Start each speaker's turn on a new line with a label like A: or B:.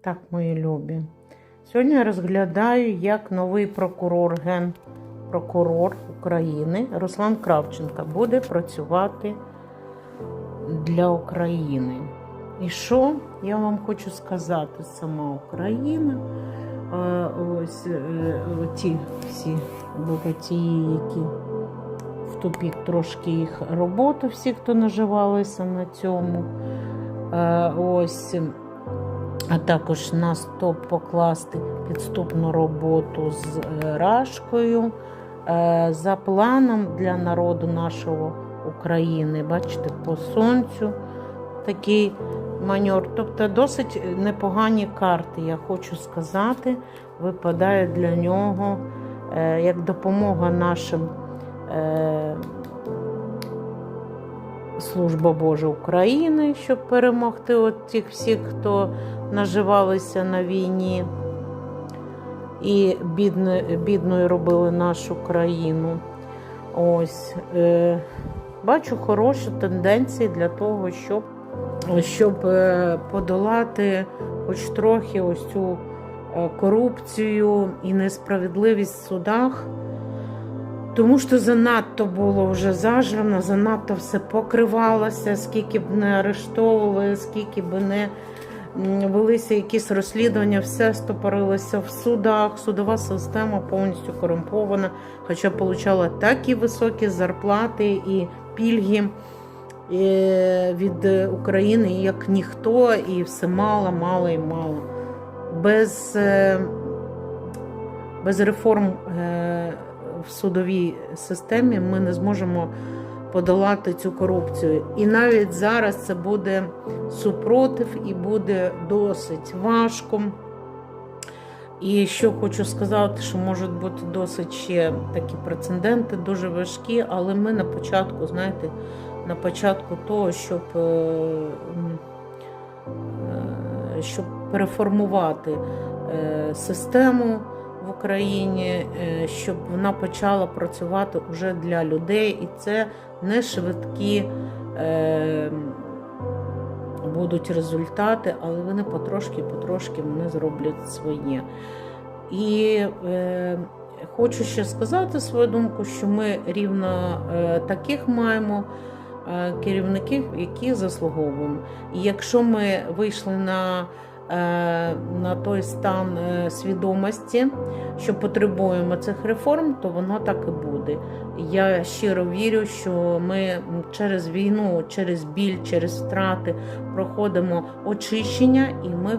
A: Так, мої любі. Сьогодні я розглядаю, як новий прокурор, генпрокурор України Руслан Кравченко буде працювати для України. І що я вам хочу сказати, сама Україна, е, ось е, ті всі богатії, які в тупік трошки їх роботу, всі, хто наживалися на цьому. Е, Ось а також на стоп покласти підступну роботу з е, Рашкою е, за планом для народу нашого України. Бачите, по сонцю такий маньор. Тобто досить непогані карти, я хочу сказати, випадають для нього е, як допомога нашим. Служба Божа України, щоб перемогти от тих всіх, хто наживалися на війні і бідно, бідною робили нашу країну. Ось е, бачу хороші тенденції для того, щоб, щоб е, подолати хоч трохи ось цю е, корупцію і несправедливість в судах. Тому що занадто було вже зажрано, занадто все покривалося, скільки б не арештовували, скільки б не велися якісь розслідування, все стопорилося в судах. Судова система повністю корумпована, хоча отримала такі високі зарплати і пільги е, від України, як ніхто, і все мало, мало і мало. Без, е, без реформ. е, в судовій системі ми не зможемо подолати цю корупцію. І навіть зараз це буде супротив і буде досить важко. І що хочу сказати, що можуть бути досить ще такі прецеденти, дуже важкі, але ми на початку, знаєте, на початку того, щоб, е, е, щоб переформувати е, систему в Україні, е, щоб вона почала працювати вже для людей, і це не швидкі е, будуть результати, але вони потрошки-потрошки вони зроблять своє. І е, хочу ще сказати свою думку, що ми рівно е, таких маємо е, керівників, які заслуговуємо. І якщо ми вийшли на на той стан е, свідомості, що потребуємо цих реформ, то воно так і буде. Я щиро вірю, що ми через війну, через біль, через втрати проходимо очищення, і ми